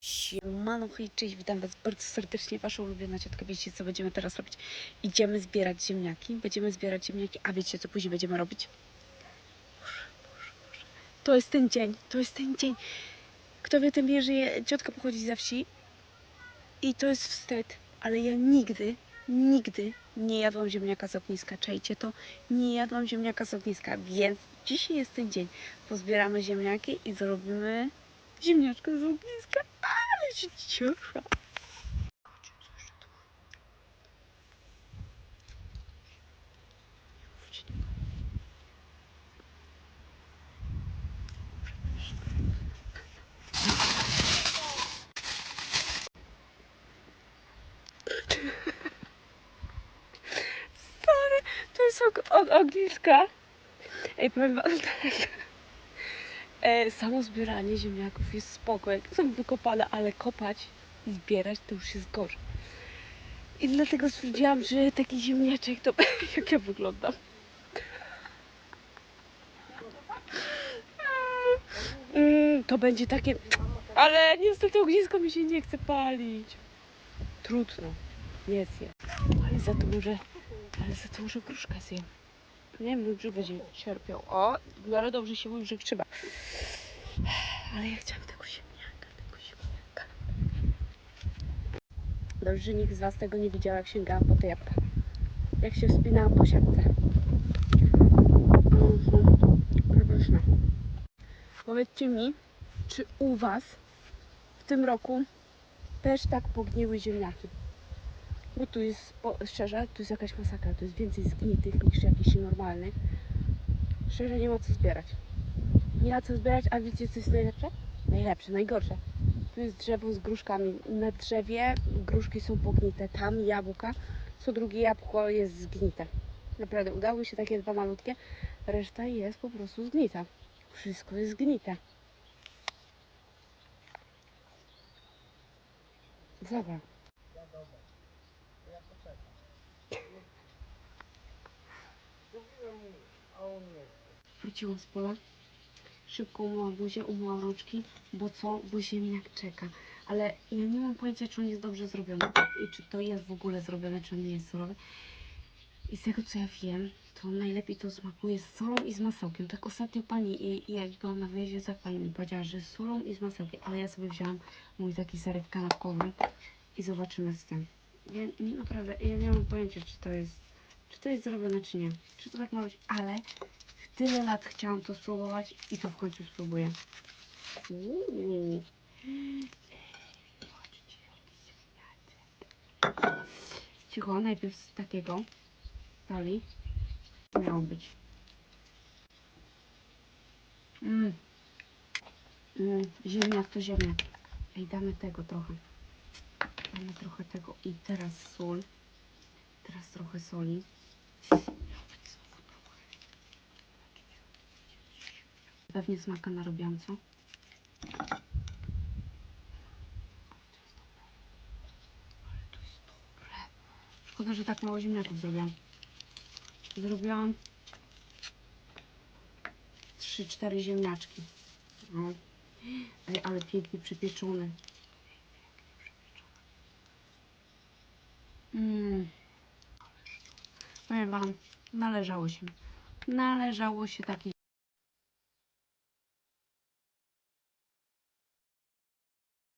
Siemano, hej, cześć, witam was bardzo serdecznie, wasza ulubiona ciotka. Wiecie, co będziemy teraz robić? Idziemy zbierać ziemniaki, będziemy zbierać ziemniaki, a wiecie, co później będziemy robić? To jest ten dzień, to jest ten dzień. Kto wie, ten wie, że ciotka pochodzi ze wsi i to jest wstyd, ale ja nigdy, nigdy nie jadłam ziemniaka z ogniska. Czajcie to? Nie jadłam ziemniaka z ogniska, więc dzisiaj jest ten dzień. Pozbieramy ziemniaki i zrobimy ziemniaczkę z ogniska. Ale się cieszę. Sorry, to jest od ogniska. Ej, powiem wam tak. E, samo zbieranie ziemniaków jest spoko, jak są wykopane, ale kopać i zbierać to już jest gorzej. I dlatego stwierdziłam, że taki ziemniaczek to jak ja wyglądam. Mm, to będzie takie... Ale niestety ognisko mi się nie chce palić. Trudno. Nie zjem. Ale za to może... Ale za to może gruszkę zjem. Nie wiem, mój brzuch będzie cierpiał. O, miarę dobrze się mój brzuch trzyma. Ale ja chciałam tego ziemniaka, tego ziemniaka. Dobrze, że nikt z Was tego nie widział, jak sięgałam po te jabłka. Jak się wspinałam po siatce. Przepyszne. Powiedzcie mi, czy u Was w tym roku też tak pogniły ziemniaki? Bo tu jest, po, szczerze, tu jest jakaś masakra. Tu jest więcej zgnitych niż jakichś normalnych. Szczerze, nie ma co zbierać. Nie ma co zbierać, a wiecie co jest najlepsze? Najlepsze, najgorsze. Tu jest drzewo z gruszkami. Na drzewie gruszki są pognite. Tam jabłka, co drugie jabłko jest zgnite. Naprawdę, udały się takie dwa malutkie. Reszta jest po prostu zgnita. Wszystko jest zgnite. Zobacz. Wróciłam z pola. Szybko umyłam buzię, umyłam rączki, bo co? Bo ziemniak czeka. Ale ja nie mam pojęcia, czy on jest dobrze zrobiony i czy to jest w ogóle zrobione, czy on nie jest surowy. I z tego, co ja wiem, to najlepiej to smakuje z solą i z masełkiem. Tak ostatnio pani, i- i jak byłam na wyjeździe, tak pani mi powiedziała, że z solą i z masełkiem. Ale ja sobie wzięłam mój taki serek kanapkowy i zobaczymy z tym. Ja, nie, naprawdę, ja nie mam pojęcia, czy to jest, czy to jest zrobione, czy nie. Czy to tak ma być, ale tyle lat chciałam to spróbować i to w końcu spróbuję. Cicho, najpierw z takiego dali. Miało być. Mm. Mm. Ziemniak to ziemniak. Ej, damy tego trochę. Damy trochę tego i teraz sól. Teraz trochę soli. Pewnie smaka narobiłam, co? Szkoda, że tak mało ziemniaków zrobiłam. Zrobiłam 3-4 ziemniaczki. No. Ale pięknie przypieczony. Mmm. Powiem wam, należało się. Należało się takie